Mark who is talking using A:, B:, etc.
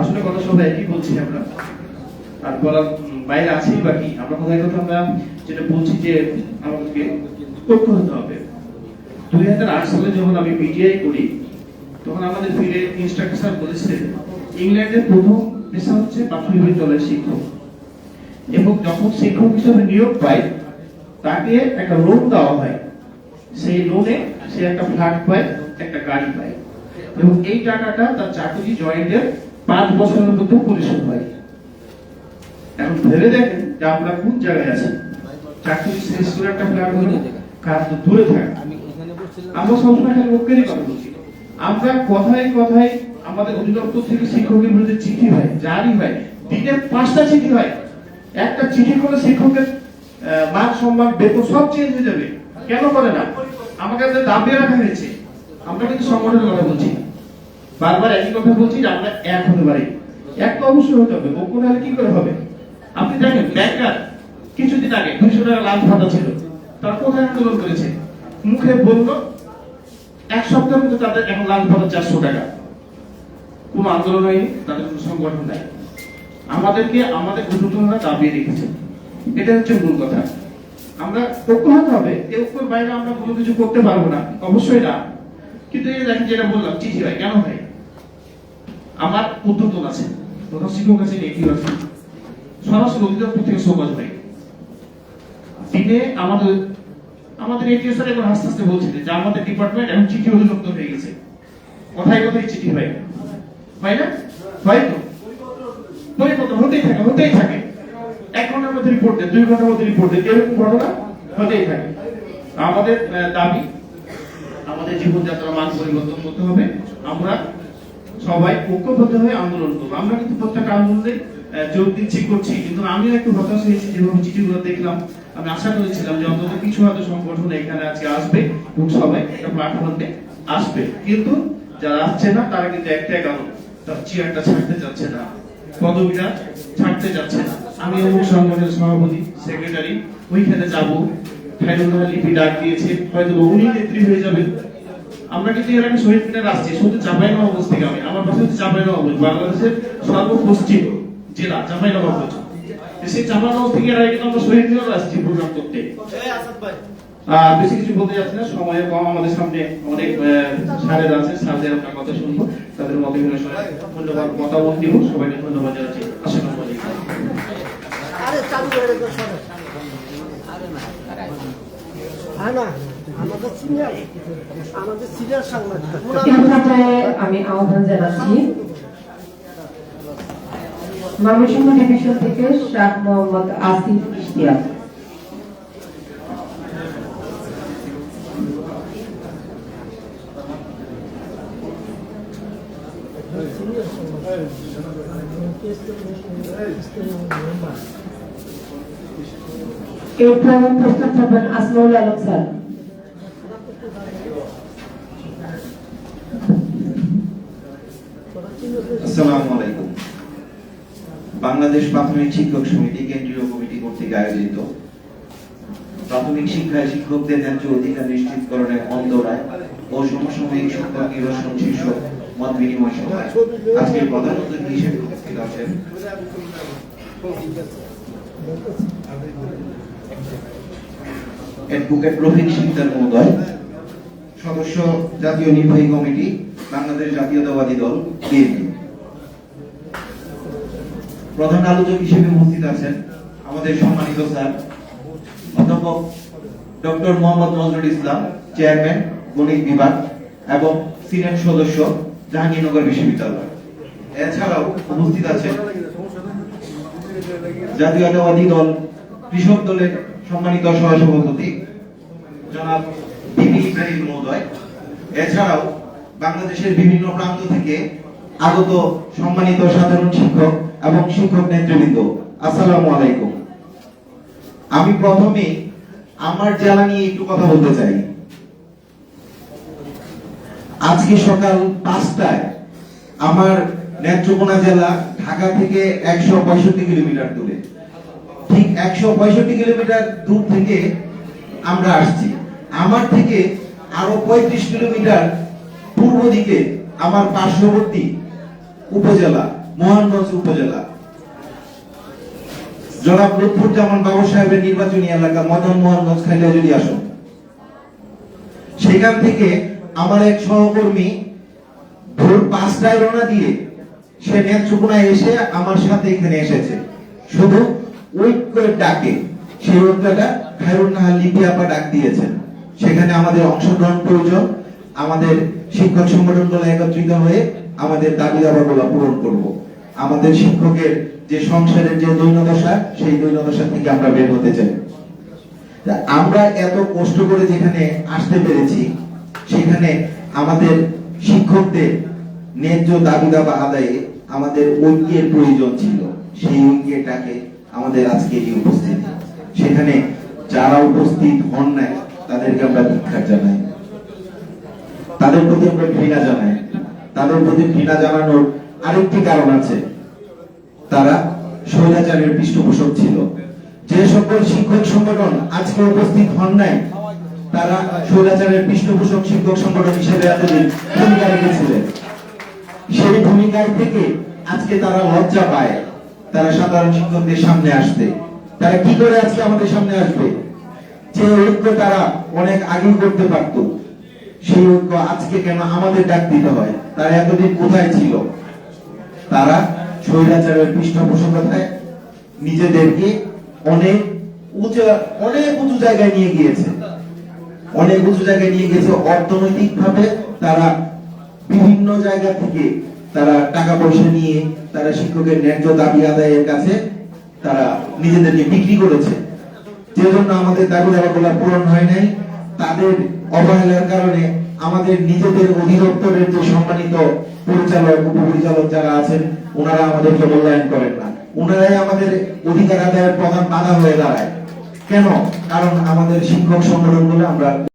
A: আসলে কথা সবাই একই বলছি আমরা, আর বলার বাইরে আছেই বাকি আমরা কোথায় কথা আমরা যেটা বলছি যে আমাদেরকে ঐক্য হতে হবে। দুই হাজার আট সালে যখন আমি বিটিআই করি, তখন আমাদের ফিরে ইনস্ট্রাক্টর বলেছিলেন ইংল্যান্ডের প্রথম পেশা হচ্ছে প্রাথমিক বিদ্যালয়ের শিক্ষক। এবং যখন শিক্ষক হিসেবে নিয়োগ পায়, তাকে একটা লোন দেওয়া হয়। সেই লোনে সে একটা ফ্ল্যাট পায়, একটা গাড়ি পায়। এবং এই টাকাটা তার চাকরি জয়েন্টের পাঁচ বছরের মধ্যে পরিশোধ হয়। এখন ভেবে দেখেন যে আমরা কোন জায়গায় আছি। চাকরি শেষ করে একটা ফ্ল্যাট হলো কাজ তো দূরে থাকে। আমরা সবসময় খালি লোকেরই কথা বলছি। আমরা কথায় কথায় আমাদের অধিদপ্তর থেকে শিক্ষকের বিরুদ্ধে চিঠি হয়, জারি হয়। দিনে পাঁচটা চিঠি হয়। একটা চিঠি করে শিক্ষকের মান সম্মান বেতন সব চেঞ্জ হয়ে যাবে। কেন করে না? আমাকে দাবি রাখা হয়েছে। আমরা কিন্তু সংগঠনের কথা বলছি। বারবার একই কথা বলছি যে আমরা এক হতে পারি। এক তো অবশ্যই হতে হবে। ঐক্য না হলে কি করে হবে? আপনি দেখেন, ব্যাংকার কিছুদিন আগে দুইশো টাকা লাভ ভাতা ছিল। তারা কোথায় আন্দোলন করেছে? মুখে বলল, এক সপ্তাহের মধ্যে তাদের এখন লাভ ভাতা চারশো টাকা। কোনো আন্দোলন হয়নি, তাদের কোনো সংগঠন নাই। আমাদেরকে, আমাদের ঊর্ধ্বতনরা দাবিয়ে রেখেছে। এটা হচ্ছে মূল কথা। আমরা ঐক্য হতে হবে। এই ঐক্যের বাইরে আমরা কোনো কিছু করতে পারব না। অবশ্যই না। কিন্তু এই দেখেন যেটা বললাম চিঠি হয় কেন হয় আমার ঊর্ধ্বতন আছে, প্রধান শিক্ষক আছে এটিও আছে। সরাসরি অধিদপ্তর থেকে সকাজ হয় দিনে আমাদের আমাদের এটিও স্যার এখন আস্তে আস্তে বলছে যে আমাদের ডিপার্টমেন্ট এখন চিঠি অধিদপ্তর হয়ে গেছে। কথায় কথায় চিঠি হয়। হয় না? হয় তো? পরিবর্তন হতেই থাকে হতেই থাকে। এক ঘণ্টার মধ্যে রিপোর্ট দেয়, দুই ঘণ্টার মধ্যে রিপোর্ট দেয়, এরকম ঘটনা হতেই থাকে। আমাদের দাবি আমাদের জীবনযাত্রার মান পরিবর্তন করতে হবে। আমরা সবাই ঐক্যবদ্ধ হয়ে আন্দোলন করব। আমরা কিন্তু প্রত্যেক আন্দোলনে যোগ দিচ্ছি, করছি। কিন্তু আমিও একটু হতাশ হয়েছি যেভাবে চিঠিগুলো দেখলাম। আমি আশা করেছিলাম যে অন্তত কিছু হয়তো সংগঠন এখানে আজকে আসবে এবং সবাই একটা প্ল্যাটফর্মে আসবে। কিন্তু যারা আসছে না, তারা কিন্তু একটা কারণ তার চেয়ারটা ছাড়তে যাচ্ছে না। পদবিটা ছাড়তে যাচ্ছে না। আমি অমুক সংগঠনের সভাপতি, সেক্রেটারি, ওইখানে যাব। লিপি ডাক দিয়েছে হয়তো উনি নেত্রী হয়ে যাবেন আমরা কিন্তু এর আগে শহীদ মিনার আসছি শুধু চাপাইনবাবগঞ্জ থেকে আমি। আমার পাশে হচ্ছে চাপাইনবাবগঞ্জ বাংলাদেশের সর্বপশ্চিম জেলা চাপাইনবাবগঞ্জ সেই চাপাইনবাবগঞ্জ থেকে এর আগে কিন্তু আমরা শহীদ মিনার আসছি প্রোগ্রাম করতে। বেশি কিছু বলতে যাচ্ছি না সময় কম আমাদের সামনে অনেক স্যারের আছে স্যারদের আমরা কথা শুনব তাদের মত ধন্যবাদ মতামত দিব সবাইকে ধন্যবাদ জানাচ্ছি। আসসালামু আলাইকুম।
B: আরে চালু করে তো সরে হ্যাঁ না আমাদের সিনিয়র আমাদের সিনিয়র সাংবাদিক
C: এই পর্যায়ে আমি আহ্বান জানাচ্ছি ময়মনসিংহ ডিভিশন থেকে শাহ মোহাম্মদ আসিফ ইশতিয়াক
D: আসসালামু আলাইকুম বাংলাদেশ প্রাথমিক শিক্ষক সমিতি, কেন্দ্রীয় কমিটি কর্তৃক আয়োজিত প্রাথমিক শিক্ষায় শিক্ষকদের ন্যায্য অধিকার নিশ্চিতকরণের অন্তরায় ও সমসাময়িক শিক্ষক নিরসন শীর্ষক মত বিনিময় সভায় আজকে প্রধান অতিথি হিসেবে উপস্থিত আছেন। অ্যাডভোকেট রফিক সিকদার মহোদয়, সদস্য জাতীয় নির্বাহী কমিটি, বাংলাদেশ জাতীয়তাবাদী দল, বিএনপি। প্রধান আলোচক হিসেবে উপস্থিত আছেন আমাদের সম্মানিত স্যার, অধ্যাপক ডক্টর মোহাম্মদ নজরুল ইসলাম, চেয়ারম্যান, গণিত বিভাগ এবং সিনেট সদস্য জাহাঙ্গীরনগর বিশ্ববিদ্যালয়। এছাড়াও উপস্থিত আছেন জাতীয়তাবাদী দল কৃষক দলের সম্মানিত সহসভাপতি জনাব ইব্রাহিম মহোদয়। এছাড়াও বাংলাদেশের বিভিন্ন প্রান্ত থেকে আগত সম্মানিত সাধারণ শিক্ষক এবং শিক্ষক নেতৃবৃন্দ, আসসালামু আলাইকুম। আমি প্রথমে আমার জেলা নিয়ে একটু কথা বলতে চাই। আজকে সকাল পাঁচটায় আমার নেত্রকোনা জেলা ঢাকা থেকে একশো পঁয়ষট্টি কিলোমিটার দূরে। ঠিক একশো পঁয়ষট্টি কিলোমিটার দূর থেকে আমরা আসছি। আমার থেকে আরও পঁয়ত্রিশ কিলোমিটার পূর্ব দিকে আমার পার্শ্ববর্তী উপজেলা, মোহনগঞ্জ উপজেলা। জনাব লুৎফুজ্জামান বাবু সাহেবের নির্বাচনী এলাকা, মদন মোহনগঞ্জ খালিয়াজুরি আসুন। সেখান থেকে আমার এক সহকর্মী ভোর পাঁচটায় রওনা দিয়ে সে নেত্রকোনায় এসে আমার সাথে এখানে এসেছে। শুধু ঐক্যের ডাকে। সেই ঐক্যটা খায়রুল নাহার লিপি আপা ডাক দিয়েছেন। সেখানে আমাদের অংশগ্রহণ প্রয়োজন। আমাদের শিক্ষক সংগঠন দলে একত্রিত হয়ে আমাদের দাবি দাবাগুলো পূরণ করব। আমাদের শিক্ষকের যে সংসারের যে দৈন্যদশা, সেই দৈন্যদশা থেকে আমরা বের হতে চাই। আমরা এত কষ্ট করে যেখানে আসতে পেরেছি, সেখানে আমাদের শিক্ষকদের ন্যায্য দাবি দাবা আদায়ে আমাদের ঐক্যের প্রয়োজন ছিল। সেই ঐক্যটাকে আমাদের আজকে এই উপস্থিতি। সেখানে যারা উপস্থিত হন নাই, তাদেরকে আমরা ধিক্ষার জানাই। তাদের প্রতি আমরা ঘৃণা জানাই। তাদের প্রতি ঘৃণা জানানোর আরেকটি কারণ আছে। তারা স্বৈরাচারের পৃষ্ঠপোষক ছিল। যে সকল শিক্ষক সংগঠন আজকে উপস্থিত হন নাই, তারা স্বৈরাচারের পৃষ্ঠপোষক শিক্ষক সংগঠন হিসেবে এতদিন ভূমিকা রেখেছিলেন। সেই ভূমিকায় থেকে আজকে তারা লজ্জা পায়। তারা সাধারণ শিক্ষকদের সামনে আসতে তারা কি করে আজকে আমাদের সামনে আসবে? যে ঐক্য তারা অনেক আগেই করতে পারতো। সেই ঐক্য আজকে কেন আমাদের ডাক দিতে হয়? তারা এতদিন কোথায় ছিল? তারা স্বৈরাচারের পৃষ্ঠপোষকতায় নিজেদেরকে অনেক উঁচু অনেক উঁচু জায়গায় নিয়ে গিয়েছে। অনেক উঁচু জায়গায় নিয়ে গেছে অর্থনৈতিক ভাবে তারা বিভিন্ন জায়গা থেকে তারা টাকা পয়সা নিয়ে তারা শিক্ষকের ন্যায্য দাবি আদায়ের কাছে তারা নিজেদেরকে বিক্রি করেছে। যে জন্য আমাদের দাবি দাবাগুলো পূরণ হয় নাই। তাদের অবহেলার কারণে আমাদের নিজেদের অধিদপ্তরের যে সম্মানিত পরিচালক, উপপরিচালক যারা আছেন, ওনারা আমাদেরকে মূল্যায়ন করেন না। ওনারাই আমাদের অধিকার আদায়ের প্রধান বাধা হয়ে দাঁড়ায়। কেন? কারণ আমাদের শিক্ষক সংগঠনগুলো আমরা